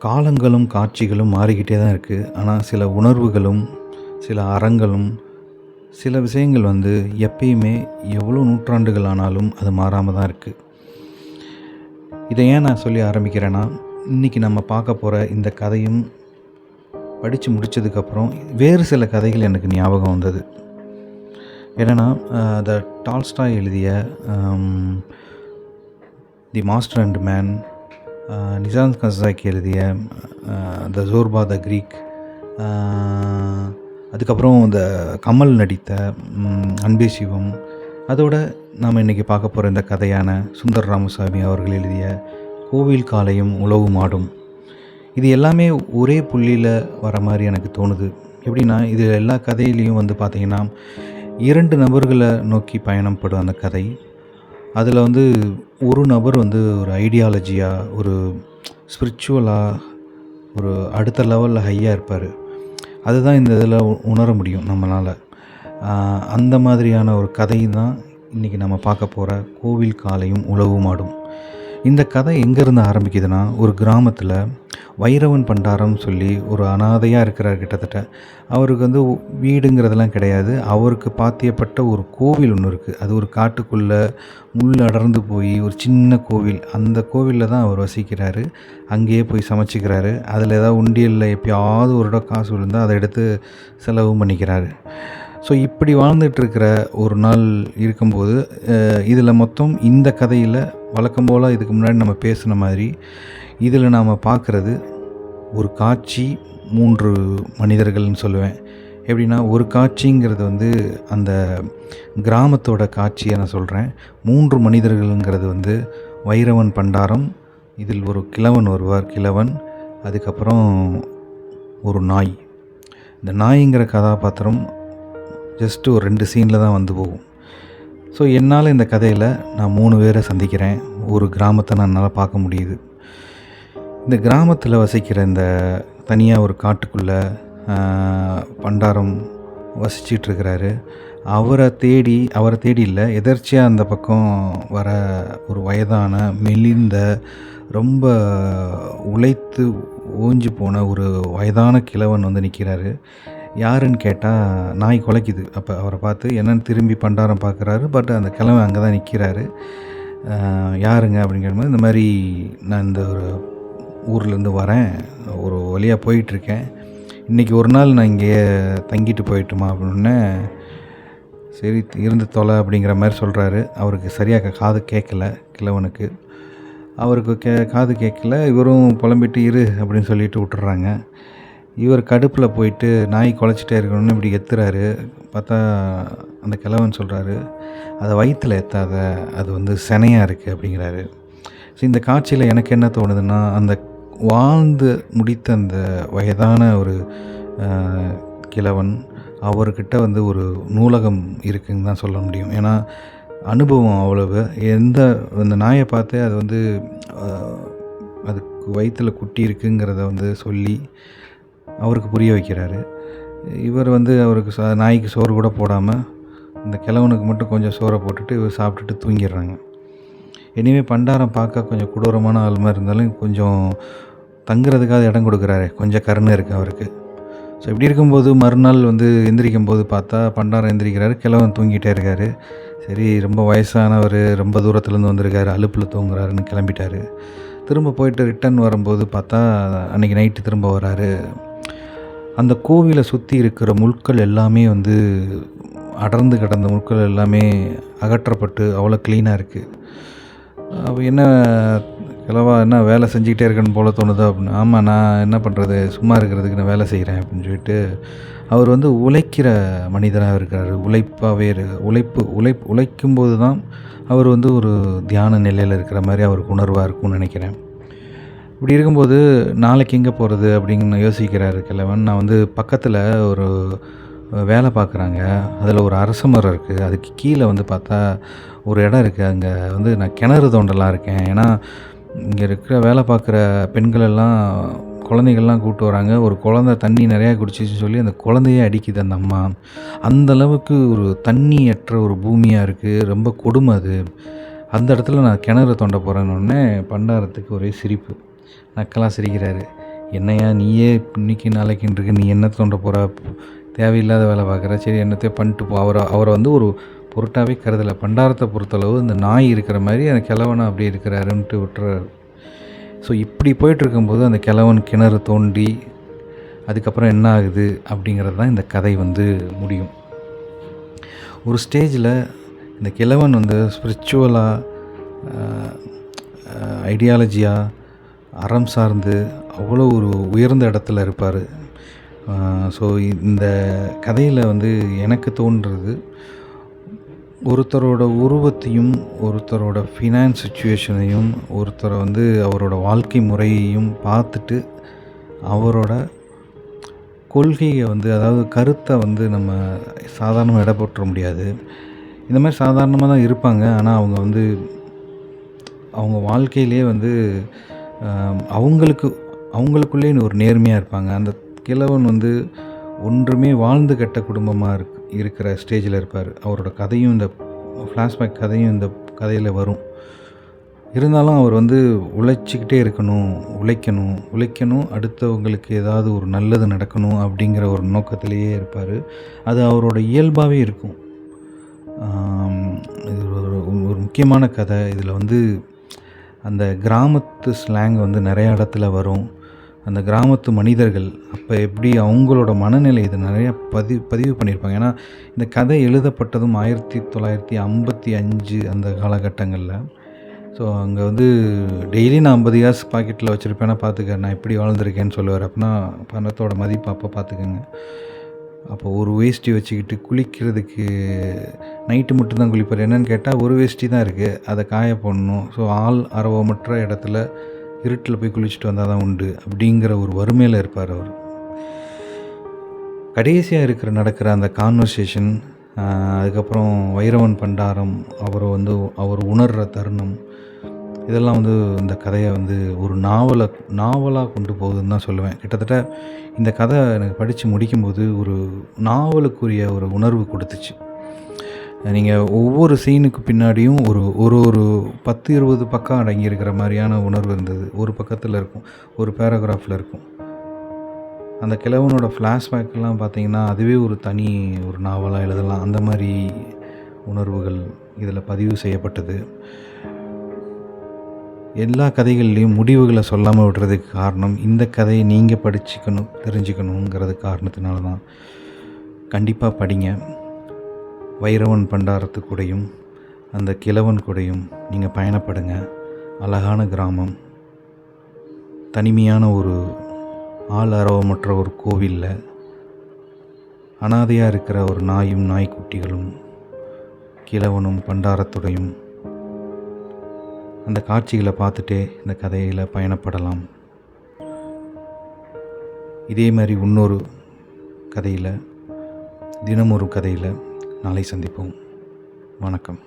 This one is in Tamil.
காலங்களும் காட்சிகளும் மாறிக்கிட்டே தான் இருக்குது ஆனால் சில உணர்வுகளும் சில அறங்களும் சில விஷயங்கள் வந்து எப்பயுமே எவ்வளோ நூற்றாண்டுகள் ஆனாலும் அது மாறாமல் தான் இருக்குது இதை ஏன் நான் சொல்லி ஆரம்பிக்கிறேன்னா இன்றைக்கி நம்ம பார்க்க போகிற இந்த கதையும் படித்து முடித்ததுக்கப்புறம் வேறு சில கதைகள் எனக்கு ஞாபகம் வந்தது. என்னென்னா த டால்ஸ்டாய் எழுதிய தி மாஸ்டர் அண்ட் மேன் நிசாந்த் கசாக்கி எழுதிய த ஜோர்பா த க்ரீக் அதுக்கப்புறம் இந்த கமல் நடித்த அன்பே சிவம் அதோட நாம் இன்றைக்கி பார்க்க போகிற இந்த கதையான சுந்தர் ராமசாமி அவர்கள் எழுதிய கோவில் காலையும் உழவு மாடும் இது எல்லாமே ஒரே புள்ளியில் வர மாதிரி எனக்கு தோணுது. எப்படின்னா இது எல்லா கதையிலையும் வந்து பார்த்திங்கன்னா இரண்டு நபர்களை நோக்கி பயணப்படும் அந்த கதை. அதில் வந்து ஒரு நபர் வந்து ஒரு ஐடியாலஜியாக ஒரு ஸ்பிரிச்சுவலாக ஒரு அடுத்த லெவலில் ஹையாக இருப்பார். அதுதான் இந்த இதில் உணர முடியும் நம்மளால். அந்த மாதிரியான ஒரு கதையும் தான் இன்றைக்கி நம்ம பார்க்க போகிற கோவில் காலையும் உழவு மாடும். இந்த கதை எங்கேருந்து ஆரம்பிக்குதுன்னா ஒரு கிராமத்தில் வைரவன் பண்டாரம் சொல்லி ஒரு அனாதையாக இருக்கிறார் கிட்டத்தட்ட. அவருக்கு வந்து வீடுங்கிறதெல்லாம் கிடையாது. அவருக்கு பாத்தியப்பட்ட ஒரு கோவில் ஒன்று இருக்குது அது ஒரு காட்டுக்குள்ளே முள் அடர்ந்து போய் ஒரு சின்ன கோவில். அந்த கோவிலில் தான் அவர் வசிக்கிறாரு. அங்கேயே போய் சமைச்சிக்கிறாரு. அதில் ஏதாவது உண்டியலில் எப்பயாவது ஒரு இடம் காசு விழுந்தால் அதை எடுத்து செலவும் பண்ணிக்கிறாரு. ஸோ இப்படி வாழ்ந்துட்டுருக்கிற ஒரு நாள் இருக்கும்போது இதில் மொத்தம் இந்த கதையில் வழக்கம் போல் இதுக்கு முன்னாடி நம்ம பேசின மாதிரி இதில் நாம் பார்க்குறது ஒரு காட்சி மூன்று மனிதர்கள்னு சொல்லுவேன். எப்படின்னா ஒரு காட்சிங்கிறது வந்து அந்த கிராமத்தோட காட்சியை நான் சொல்கிறேன் மூன்று மனிதர்கள்ங்கிறது வந்து வைரவன் பண்டாரம் இதில் ஒரு கிழவன் வருவார் கிழவன் அதுக்கப்புறம் ஒரு நாய். இந்த நாய்ங்கிற கதாபாத்திரம் ஜஸ்ட்டு ஒரு ரெண்டு சீனில் தான் வந்து போகும். ஸோ என்னால் இந்த கதையில் நான் மூணு பேரை சந்திக்கிறேன். ஒரு கிராமத்தை நான் என்னால் பார்க்க முடியுது. இந்த கிராமத்தில் வசிக்கிற இந்த தனியாக ஒரு காட்டுக்குள்ளே பண்டாரம் வசிச்சிட்ருக்கிறாரு அவரை தேடி அவரை தேடி இல்லை எதர்ச்சியாக அந்த பக்கம் வர ஒரு வயதான மெலிந்த ரொம்ப உழைத்து ஓஞ்சி போன ஒரு வயதான கிழவன் வந்து நிற்கிறாரு யாருன்னு கேட்டால் நாய் குலைக்குது. அப்போ அவரை பார்த்து என்னன்னு திரும்பி பண்டாரம் பார்க்குறாரு. பட் அந்த கிழவன் அங்கே தான் நிற்கிறாரு யாருங்க? அப்படின்னு கேட்கும்போது இந்த மாதிரி நான் இந்த ஒரு ஊர்லேருந்து வரேன். ஒரு வழியாக போயிட்டுருக்கேன். இன்றைக்கி ஒரு நாள் நான் இங்கே தங்கிட்டு போயிட்டுமா? அப்படின்னே சரி இருந்து தொலை அப்படிங்கிற மாதிரி சொல்கிறாரு அவருக்கு சரியாக காது கேட்கல கிழவனுக்கு. அவருக்கு கே காது கேட்கல. இவரும் புலம்பிட்டு இரு அப்படின்னு சொல்லிட்டு விட்டுறாங்க. இவர் கடுப்பில் போயிட்டு நாய் குலைச்சிட்டே இருக்கணும்னு இப்படி எத்துறாரு. பார்த்தா அந்த கிழவன் சொல்கிறாரு அதை வயிற்றில் எத்தாத அது வந்து சினையாக இருக்குது அப்படிங்கிறாரு. ஸோ இந்த காட்சியில் எனக்கு என்ன தோணுதுன்னா அந்த வாழ்ந்து முடித்த அந்த வயதான ஒரு கிழவன் அவர்கிட்ட வந்து ஒரு நூலகம் இருக்குன்னு தான் சொல்ல முடியும். ஏன்னா அனுபவம் அவ்வளவு. எந்த அந்த நாயை பார்த்து அது வந்து அதுக்கு வயிற்றில் குட்டி இருக்குங்கிறத வந்து சொல்லி அவருக்கு புரிய வைக்கிறாரு. இவர் வந்து அவருக்கு ச நாய்க்கு சோறு கூட போடாமல் இந்த கிழவனுக்கு மட்டும் கொஞ்சம் சோறை போட்டுட்டு இவர் சாப்பிட்டுட்டு தூங்கிடுறாங்க. இனிமேல் பண்டாரம் பார்க்க கொஞ்சம் கொடூரமான ஆள் மாதிரி இருந்தாலும் கொஞ்சம் தங்குறதுக்காக இடம் கொடுக்குறாரு. கொஞ்சம் கருணை இருக்குது அவருக்கு. ஸோ இப்படி இருக்கும்போது மறுநாள் வந்து எந்திரிக்கும் போது பார்த்தா பண்டாரம் எந்திரிக்கிறாரு கிழவன் தூங்கிட்டே இருக்காரு. சரி ரொம்ப வயசானவர் ரொம்ப தூரத்துலேருந்து வந்திருக்காரு அலுப்பில் தூங்குறாருன்னு கிளம்பிட்டாரு. திரும்ப போயிட்டு ரிட்டர்ன் வரும்போது பார்த்தா அன்றைக்கி நைட்டு திரும்ப வராரு. அந்த கோவிலை சுற்றி இருக்கிற முட்கள் எல்லாமே வந்து அடர்ந்து கிடந்த முட்கள் எல்லாமே அகற்றப்பட்டு அவ்வளோ க்ளீனாக இருக்குது என்ன கிளவா என்ன வேலை செஞ்சுக்கிட்டே இருக்கேன்னு போல தோணுதா அப்படின்னு. ஆமாம் நான் என்ன பண்ணுறது சும்மா இருக்கிறதுக்கு நான் வேலை செய்கிறேன் அப்படின்னு சொல்லிட்டு அவர் வந்து உழைக்கிற மனிதராக இருக்கிறார் உழைப்பாகவே இரு உழைப்பு உழை உழைக்கும்போது தான் அவர் வந்து ஒரு தியான நிலையில் இருக்கிற மாதிரி அவருக்கு உணர்வாக இருக்கும்னு நினைக்கிறேன். இப்படி இருக்கும்போது நாளைக்கு எங்கே போகிறது அப்படின்னு யோசிக்கிறாரு கிழவன். நான் வந்து பக்கத்தில் ஒரு வேலை பார்க்குறாங்க அதில் ஒரு அரச மரம் இருக்குது அதுக்கு கீழே வந்து பார்த்தா ஒரு இடம் இருக்குது அங்கே வந்து நான் கிணறு தோண்டலாம் இருக்கேன். ஏன்னா இங்கே இருக்கிற வேலை பார்க்குற பெண்கள் எல்லாம் குழந்தைகள்லாம் கூப்பிட்டு வராங்க. ஒரு குழந்தை தண்ணி நிறையா குடிச்சிச்சுன்னு சொல்லி அந்த குழந்தையே அடிக்குது அந்த அம்மா. அந்த அளவுக்கு ஒரு தண்ணியற்ற ஒரு பூமியாக இருக்குது ரொம்ப கொடுமை அது. அந்த இடத்துல நான் கிணறு தோண்ட போகிறேன்னு பண்டாரத்துக்கு ஒரே சிரிப்பு. நக்கலாக சிரிக்கிறாரு. என்னையா நீயே இன்னைக்கு நாளைக்குன்றிருக்கு நீ என்ன தோண்ட போகிற தேவையில்லாத வேலை பார்க்குற. சரி என்னத்தையும் பண்ணிட்டு போ. அவரை அவரை வந்து ஒரு பொருட்டாகவே கருதலை. பண்டாரத்தை பொறுத்தளவு இந்த நாய் இருக்கிற மாதிரி அந்த கிழவனை அப்படி இருக்கிறாருன்ட்டு விட்டுறாரு. ஸோ இப்படி போயிட்டுருக்கும்போது அந்த கிழவன் கிணறு தோண்டி அதுக்கப்புறம் என்ன ஆகுது அப்படிங்கிறது தான் இந்த கதை வந்து முடியும். ஒரு ஸ்டேஜில் இந்த கிழவன் வந்து ஸ்பிரிச்சுவலாக ஐடியாலஜியாக அறம் சார்ந்து அவ்வளோ ஒரு உயர்ந்த இடத்துல இருப்பார். ஸோ இந்த கதையில் வந்து எனக்கு தோன்றுறது ஒருத்தரோட உருவத்தையும் ஒருத்தரோட ஃபினான்ஸ் சுச்சுவேஷனையும் ஒருத்தரை வந்து அவரோட வாழ்க்கை முறையையும் பார்த்துட்டு அவரோட கொள்கையை வந்து அதாவது கருத்தை வந்து நம்ம சாதாரணமாக எடை போட்டுற முடியாது. இந்த மாதிரி சாதாரணமாக தான் இருப்பாங்க. ஆனால் அவங்க வந்து அவங்க வாழ்க்கையிலே வந்து அவங்களுக்கு அவங்களுக்குள்ளே ஒரு நேர்மையாக இருப்பாங்க. அந்த கிழவன் வந்து ஒன்றுமே வாழ்ந்து கெட்ட குடும்பமாக இருக்கு இருக்கிற ஸ்டேஜில் இருப்பார். அவரோட கதையும் இந்த ஃப்ளாஷ்பேக் கதையும் இந்த கதையில் வரும். இருந்தாலும் அவர் வந்து உழைச்சிக்கிட்டே இருக்கணும் உழைக்கணும் உழைக்கணும் அடுத்தவங்களுக்கு ஏதாவது ஒரு நல்லது நடக்கணும் அப்படிங்கிற ஒரு நோக்கத்திலேயே இருப்பார். அது அவரோட இயல்பாகவே இருக்கும். இது ஒரு ஒரு முக்கியமான கதை. இதில் வந்து அந்த கிராமத்து ஸ்லாங் வந்து நிறைய இடத்துல வரும். அந்த கிராமத்து மனிதர்கள் அப்போ எப்படி அவங்களோட மனநிலை இது நிறைய பதிவு பதிவு பண்ணியிருப்பாங்க. ஏன்னா இந்த கதை எழுதப்பட்டதும் ஆயிரத்தி தொள்ளாயிரத்தி ஐம்பத்தி அஞ்சு அந்த காலகட்டங்களில். ஸோ அங்கே வந்து டெய்லி நான் ஐம்பது இயர்ஸ் பாக்கெட்டில் வச்சுருப்பேன்னா பார்த்துக்க நான் எப்படி வாழ்ந்திருக்கேன்னு சொல்லுவார். அப்படின்னா பணத்தோட மதிப்பு அப்போ பார்த்துக்கோங்க அப்போ ஒரு வேஷ்டி வச்சுக்கிட்டு குளிக்கிறதுக்கு நைட்டு மட்டும்தான் குளிப்பார். என்னென்னு கேட்டால் ஒரு வேஷ்டி தான் இருக்குது அதை காய போடணும். ஸோ ஆள் அரவமற்ற இடத்துல இருட்டில் போய் குளிச்சுட்டு வந்தால் தான் உண்டு அப்படிங்கிற ஒரு வறுமையில் இருப்பார் அவர். கடைசியாக இருக்கிற நடக்கிற அந்த கான்வர்சேஷன் அதுக்கப்புறம் வைரவன் பண்டாரம் அவரை வந்து அவர் உணர்கிற தருணம் இதெல்லாம் வந்து இந்த கதையை வந்து ஒரு நாவலை நாவலாக கொண்டு போகுதுன்னு தான் சொல்லுவேன். கிட்டத்தட்ட இந்த கதை எனக்கு படித்து முடிக்கும்போது ஒரு நாவலுக்குரிய ஒரு உணர்வு கொடுத்துச்சு. நீங்கள் ஒவ்வொரு சீனுக்கு பின்னாடியும் ஒரு ஒரு ஒரு பத்து இருபது பக்கம் அடங்கியிருக்கிற மாதிரியான உணர்வு இருந்தது. ஒரு பக்கத்தில் இருக்கும் ஒரு பேராகிராஃபில் இருக்கும். அந்த கிழவனோட ஃப்ளாஷ்பேக்கெல்லாம் பார்த்தீங்கன்னா அதுவே ஒரு தனி ஒரு நாவலாக எழுதலாம். அந்த மாதிரி உணர்வுகள் இதில் பதிவு செய்யப்பட்டது. எல்லா கதைகள்லேயும் முடிவுகளை சொல்லாமல் விடுறதுக்கு காரணம் இந்த கதையை நீங்கள் படிச்சுக்கணும் தெரிஞ்சுக்கணுங்கிறது காரணத்தினால தான் கண்டிப்பாக படிங்க. வைரவன் பண்டாரத்து கூடையும் அந்த கிழவன் கூடையும் நீங்கள் பயணப்படுங்க. அழகான கிராமம். தனிமையான ஒரு ஆள் அரவமற்ற ஒரு கோவிலில் அனாதையாக இருக்கிற ஒரு நாயும் நாய்க்குட்டிகளும் கிழவனும் பண்டாரத்துடையும் அந்த காட்சிகளை பார்த்துட்டே இந்த கதையில் பயணப்படலாம். இதே மாதிரி இன்னொரு கதையில் தினமொரு கதையில் நாளை சந்திப்போம். வணக்கம்.